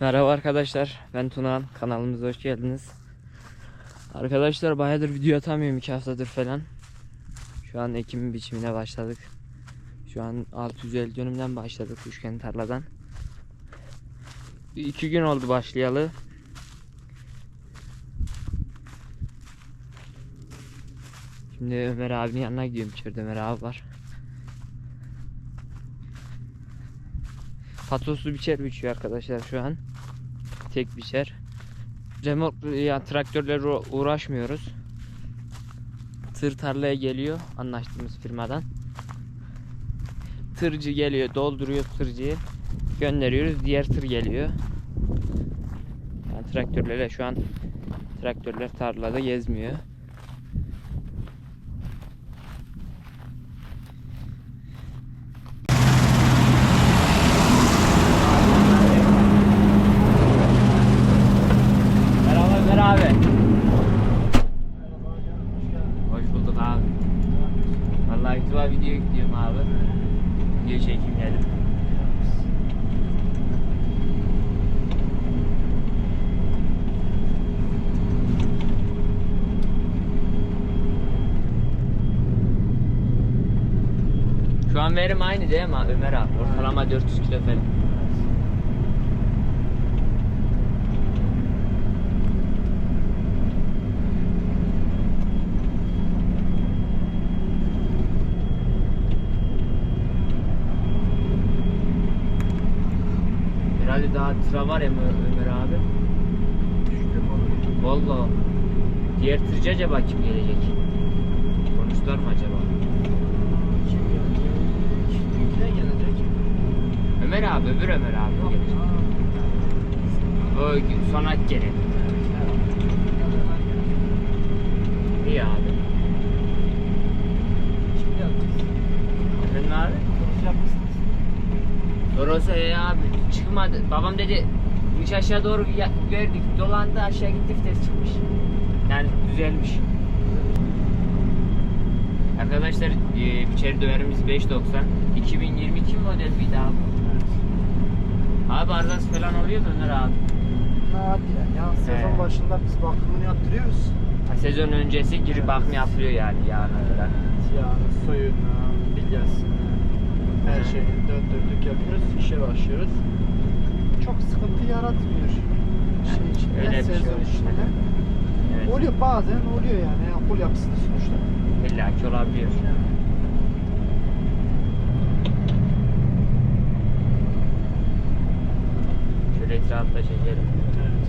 Merhaba arkadaşlar. Ben Tunağan. Kanalımıza hoş geldiniz. Arkadaşlar bayağıdır video atamıyorum. 2 haftadır falan. Şu an ekim biçimine başladık. Şu an 650 dönümden başladık. Üçgen tarladan. 2 gün oldu başlayalı. Şimdi Ömer abinin yanına gidiyorum. İçeride Ömer abi var. Patoslu biçer biçiyor arkadaşlar şu an. Tek biçer. Remork ya traktörlerle uğra- uğraşmıyoruz. Tır tarlaya geliyor anlaştığımız firmadan. Tırcı geliyor, dolduruyor tırcıyı. Gönderiyoruz. Diğer tır geliyor. Yani traktörlerle şu an traktörler tarlada gezmiyor. Merhaba Ömer abi. Hoş bulduk abi. YouTube'a video yüklüyorum abi. Video çekeyim dedim. Şu an verim aynı değil mi Ömer abi? Ortalama 400 kilo falan. Herhalde daha tıra var ya Ömer abi. Vallahi. Diğer tırcı acaba kim gelecek? Konuştular mı acaba? Ömer abi, öbür Ömer abi gelecek. O sonat gene. İyi abi. Efendim abi? Orası ya abi çıkmadı. Babam dedi üç aşağı doğru ya- verdik. Dolandı aşağı gitti vites çıkmış. Yani düzelmiş. Arkadaşlar e, içeri dönerimiz 590. 2022 model bir daha bu. Abi arızası falan oluyor mu Ömer abi? Nadiren ya sezon He. başında biz bakımını yaptırıyoruz. Ha, Sezon öncesi girip bakım yapılıyor yani yağına falan. Yani suyunu, bilyasını, her He. şeyini döndürdük yapıyoruz, işe başlıyoruz. Çok sıkıntı yaratmıyor. Şey içinde, Öyle bir şey içinde. Evet. Oluyor bazen oluyor yani, okul yapısında sonuçta. İlla ki olabiliyor. Şöyle etrafta çekelim. Evet.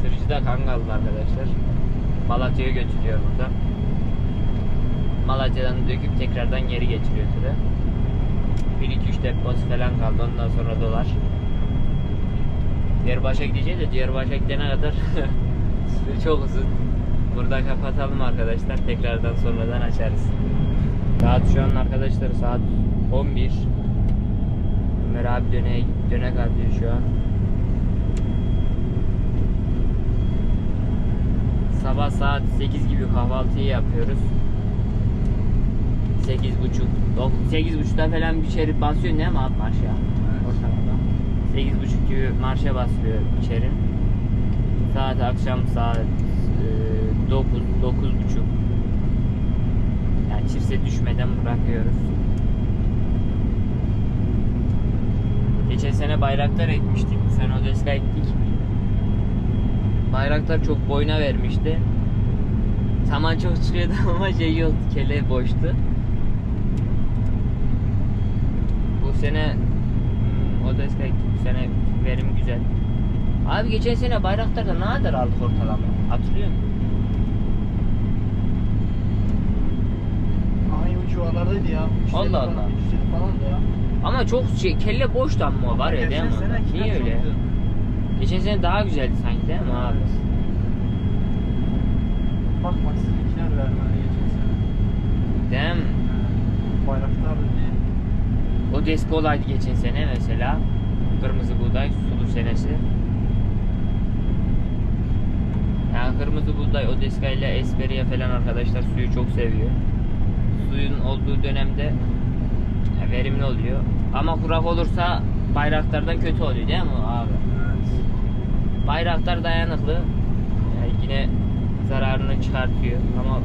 Sırıcı da Kangallı arkadaşlar. Malatya'ya götürüyor burada. Malatya'dan döküp tekrardan geri getiriyor tırı. 1-2-3 deposu falan kaldı ondan sonra dolar. Diyarbakır'a gideceğiz de Diyarbakır'a gidene kadar çok uzun. Burada kapatalım arkadaşlar. Tekrardan sonradan açarız. Saat şu an arkadaşlar saat 11. Ömer abi döne, döne kalkıyor şu an. Sabah saat 8 gibi kahvaltıyı yapıyoruz. 8 buçuk, 8 buçukta falan bir içeri basıyor değil mi abi marşa? Ortalama. 8 buçuk gibi marşa basıyor içeri. Saat akşam saat e, 9, 9 buçuk. Yani çirse düşmeden bırakıyoruz. Geçen sene bayraktar ekmiştik. Bu sene Odeska ektik. Bayraktar çok boyuna vermişti. Saman çok çıkıyordu ama şey yoktu. Kele boştu. Bu sene Odeska ektik. Bu sene verim güzel. Abi geçen sene Bayraktar'da ne kadar aldık ortalama? Hatırlıyor musun? Aynı civarlardaydı ya. Allah 350 Allah. falan, 350 falan da ya. Ama çok şey, kelle boştu ama o var ya değil mi? Niye öyle? güzel. Geçen sene daha güzeldi sanki değil mi abi? Bak bak sizinkiler vermedi geçen sene. Değil mi? Bayraktar diye. O desko olaydı geçen sene mesela. Kırmızı buğday sulu senesi. Yani kırmızı buğday Odeska ile Esperia falan arkadaşlar suyu çok seviyor. Suyun olduğu dönemde ya verim oluyor. Ama kurak olursa bayraktardan kötü oluyor değil mi abi? Evet. Bayraktar dayanıklı. Yani yine zararını çıkartıyor ama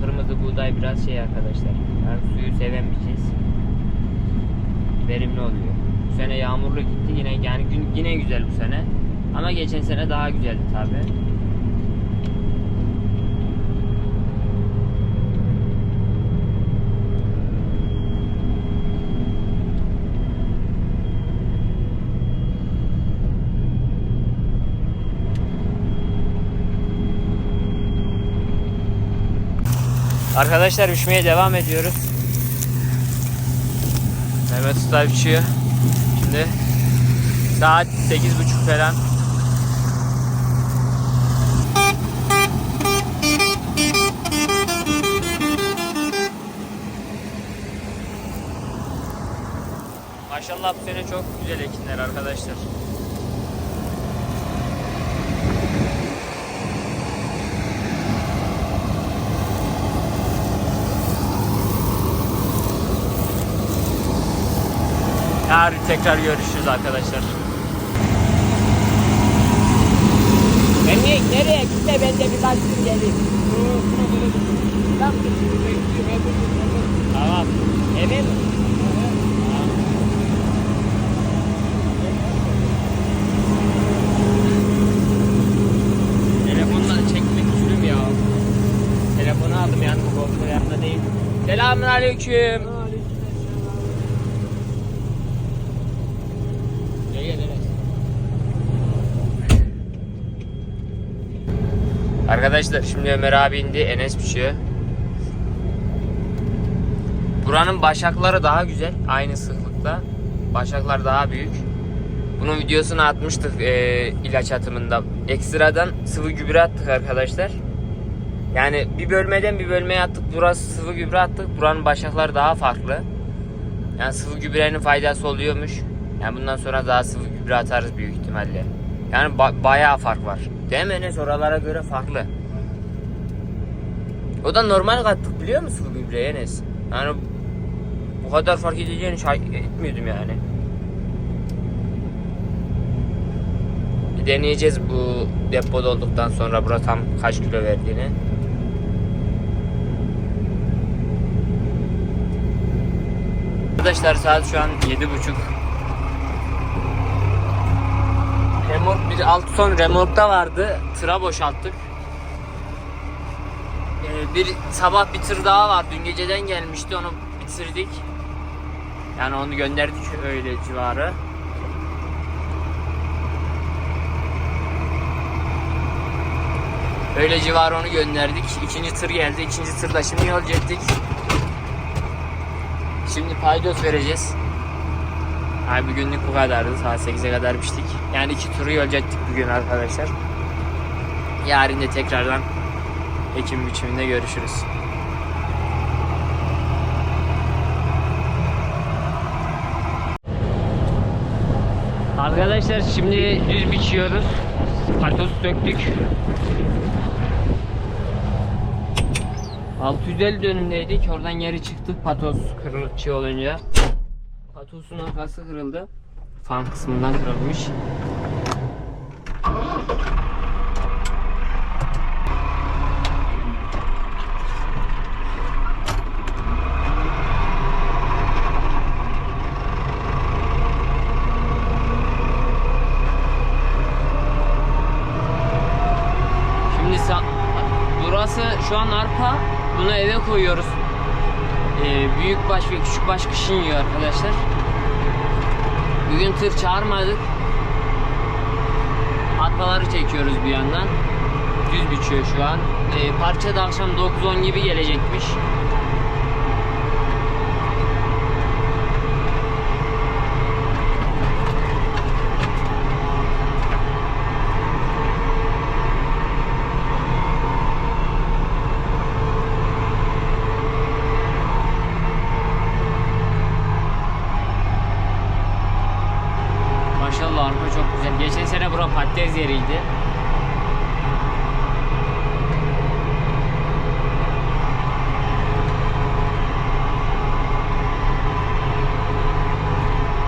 kırmızı buğday biraz şey arkadaşlar. Yani suyu seven bir cins. Verimli oluyor. Bu sene yağmurlu gitti yine yani gün yine güzel bu sene. Ama geçen sene daha güzeldi tabi. Arkadaşlar biçmeye devam ediyoruz. Mehmet Usta biçiyor. Şimdi saat 8.30 falan. Maşallah bu sene çok güzel ekinler arkadaşlar. Yarın tekrar görüşürüz arkadaşlar. Nereye, nereye gitme ben de birkaç gün geleyim. Tamam. Tamam. Emin mi? Telefonla çekmek üzülüm ya. Telefonu aldım yani bu GoPro yanında değil. Selamun aleyküm. Gel gel Enes. Arkadaşlar şimdi Ömer abi indi Enes biçiyor. Buranın başakları daha güzel. Aynı sıklıkta. Başaklar daha büyük. Bunun videosunu atmıştık e, ilaç atımında. Ekstradan sıvı gübre attık arkadaşlar. Yani bir bölmeden bir bölmeye attık. Burası sıvı gübre attık. Buranın başakları daha farklı. Yani sıvı gübrenin faydası oluyormuş. Yani bundan sonra daha sıvı gübre atarız büyük ihtimalle. Yani ba- bayağı fark var. Değil mi Enes? Oralara göre farklı. O da normal kattık biliyor musun sıvı gübre Enes? Yani bu kadar fark edeceğini şahit etmiyordum yani. Bir deneyeceğiz bu depoda olduktan sonra burada tam kaç kilo verdiğini. Arkadaşlar saat şu an yedi buçuk. Remork bir alt son remorkta vardı. Tıra boşalttık. Bir sabah bir tır daha var. Dün geceden gelmişti. Onu bitirdik. Yani onu gönderdik öyle civarı. Öyle civarı onu gönderdik. İkinci tır geldi. İkinci tırda şimdi yolcu ettik. Şimdi paydos vereceğiz. Abi bugünlük bu kadardı. Saat 8'e kadar biçtik. Yani iki turu yolcu ettik bugün arkadaşlar. Yarın da tekrardan Ekim biçiminde görüşürüz. Arkadaşlar şimdi düz biçiyoruz. Patos söktük. 650 dönümdeydik. Oradan geri çıktık patos kırılıkçı olunca. Patosun arkası kırıldı. Fan kısmından kırılmış. Şimdi sa- burası arpa. Bunu eve koyuyoruz. Ee, büyük baş ve küçük baş kışın yiyor arkadaşlar. Bugün tır çağırmadık. Arpaları çekiyoruz bir yandan. Düz biçiyor şu an. Ee, parça da akşam 9-10 gibi gelecekmiş. Bura patates yeriydi.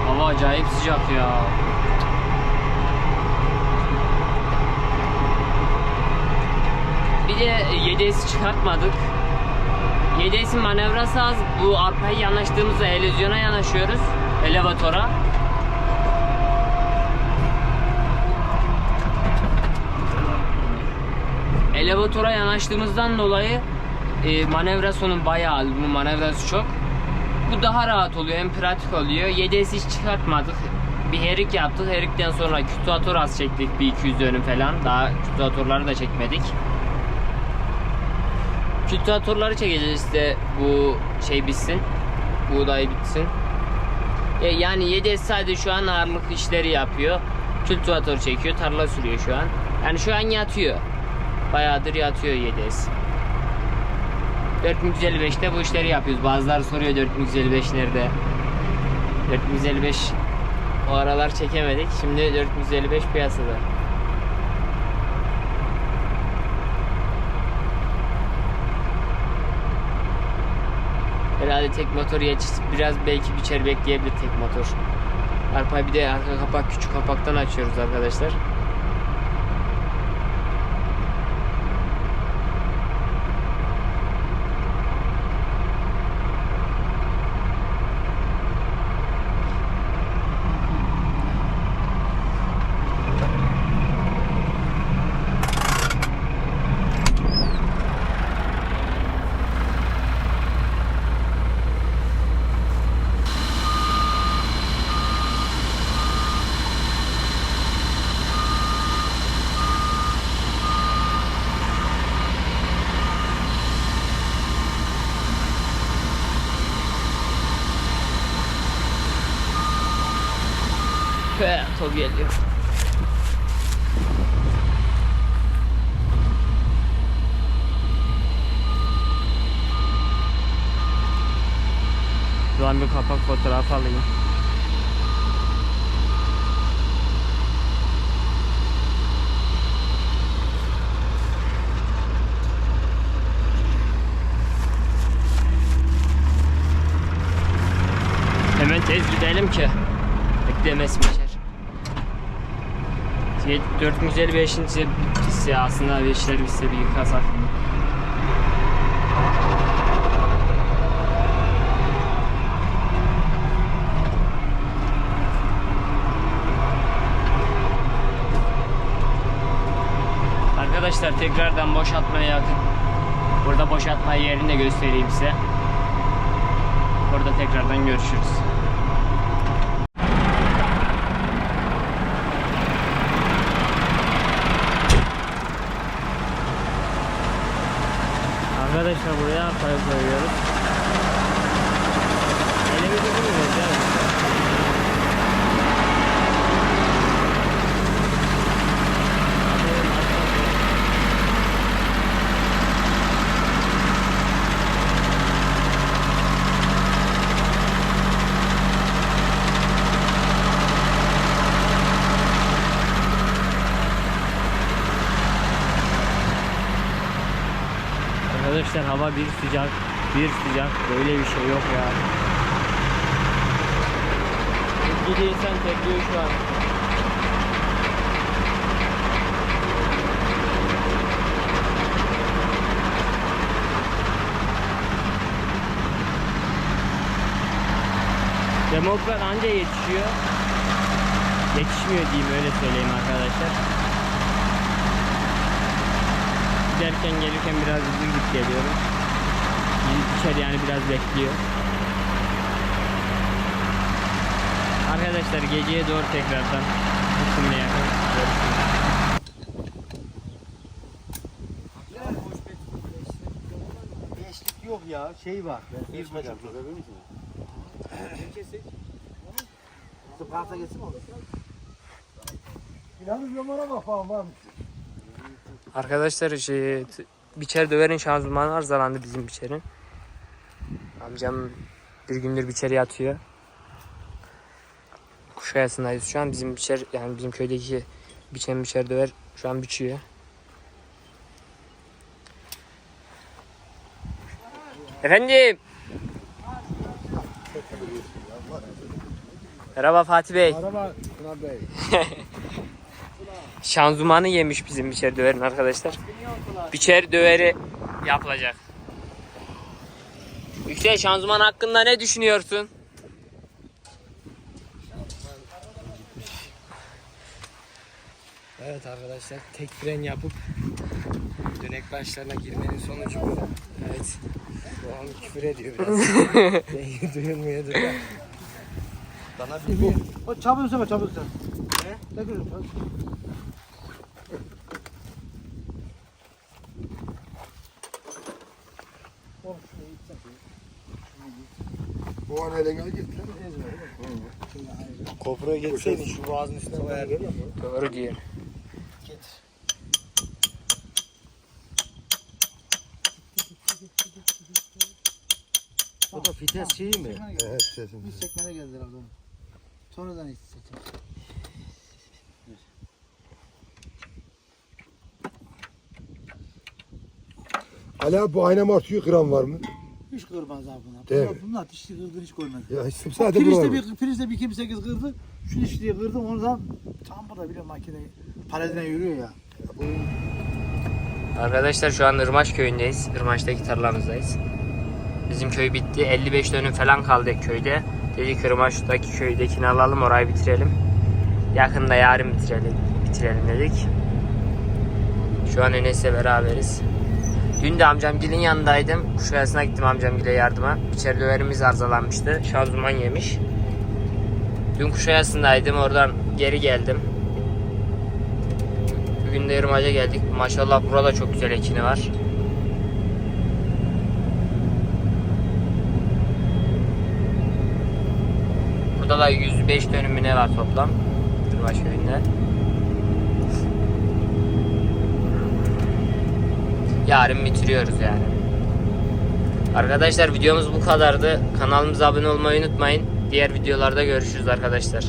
Hava acayip sıcak ya. Bir de 7S'i çıkartmadık. 7S'in manevrası az. Bu arpayı yanaştığımızda elüzyona yanaşıyoruz. Elevatora. Elevatora yanaştığımızdan dolayı e, manevrasının bayağı bunun manevrası çok. Bu daha rahat oluyor, hem pratik oluyor. 7S hiç çıkartmadık. Bir herik yaptık. Herikten sonra kütuator az çektik bir 200 dönüm falan. Daha kütuatorları da çekmedik. Kütuatorları çekeceğiz işte bu şey bitsin. Buğday bitsin. E, yani 7S sadece şu an ağırlık işleri yapıyor. Kültivatör çekiyor, tarla sürüyor şu an. Yani şu an yatıyor. Bayağıdır yatıyor 7S. 4155'te bu işleri yapıyoruz. Bazıları soruyor 4155 nerede? 4155 o aralar çekemedik. Şimdi 4155 piyasada. Herhalde tek motor yetişip biraz belki biçer bekleyebilir tek motor. Arpa bir de arka kapak küçük kapaktan açıyoruz arkadaşlar. Ve top geliyor. Şuradan bir kapak fotoğrafı alayım. Hemen tez gidelim ki beklemesin. 455. bittiyse aslında bir işler bitse bir yıkasak. Arkadaşlar tekrardan boşaltmaya yakın. Burada boşaltma yerini de göstereyim size. Orada tekrardan görüşürüz. Arkadaşlar buraya arpayı koyuyoruz. Elimizi bulmuyoruz ya. Arkadaşlar hava bir sıcak, bir sıcak. Böyle bir şey yok ya. Gidiyor insan tekliyor şu an. Demokrat anca yetişiyor. Yetişmiyor diyeyim öyle söyleyeyim arkadaşlar. Giderken gelirken biraz hızlı gidip geliyorum. Gidip içeri yani biraz bekliyor. Arkadaşlar geceye doğru tekrardan kısmına yakın. Beşlik yok ya. Şey var. Bir buçuk. Pasta geçsin mi? Yalnız numara bak falan var mı? Arkadaşlar şey, biçer döverin şanzımanı arızalandı bizim biçerin. Amcam bir gündür biçeri yatıyor. Kuşayasındayız şu an bizim biçer yani bizim köydeki biçen biçer döver şu an biçiyor. Efendim. Merhaba Fatih Bey. Araba Tuna Bey. Şanzımanı yemiş bizim biçer döverin arkadaşlar. Biçer döveri yapılacak. Yüksel şanzıman hakkında ne düşünüyorsun? Evet arkadaşlar tek fren yapıp dönek başlarına girmenin sonucu bu. Evet. Bu an küfür ediyor biraz. Beni duyulmuyor dur. Bana bir bu. O çabuk söyle çabuk söyle. Ne? Görüyorsun? O an eline git lan. Kopra geçseydin şu boğazın üstüne koyardın. Doğru diyor. Getir. Bu da vites şeyi mi? Evet sesim. Biz çekmene geldiler adam. Sonradan hiç çeker. Hala bu ayna martıyı kıran var mı? Hiç kırmaz abi bunlar. Değil Bunlar, mi? bunlar dişli kırdı hiç koymadı. Ya hiç sadece Pirinçte buralar. bir, pirinçte bir 28 kırdı. Şu dişliği kırdı oradan tam burada bile makine paletine yürüyor ya. Arkadaşlar şu an Irmaş köyündeyiz. Irmaş'taki tarlamızdayız. Bizim köy bitti. 55 dönüm falan kaldı köyde. Dedik Irmaş'taki köydekini alalım orayı bitirelim. Yakında yarın bitirelim, bitirelim dedik. Şu an Enes'le beraberiz. Dün de amcamgilin yanındaydım. Kuşkayası'na gittim amcamgile yardıma. İçeri döverimiz arızalanmıştı. Şanzıman yemiş. Dün Kuşkayası'ndaydım. Oradan geri geldim. Bugün de Irmaç'a geldik. Maşallah burada çok güzel ekini var. Burada da 105 dönüm ne var toplam. Irmaç köyünde. Yarın bitiriyoruz yani. Arkadaşlar videomuz bu kadardı. Kanalımıza abone olmayı unutmayın. Diğer videolarda görüşürüz arkadaşlar.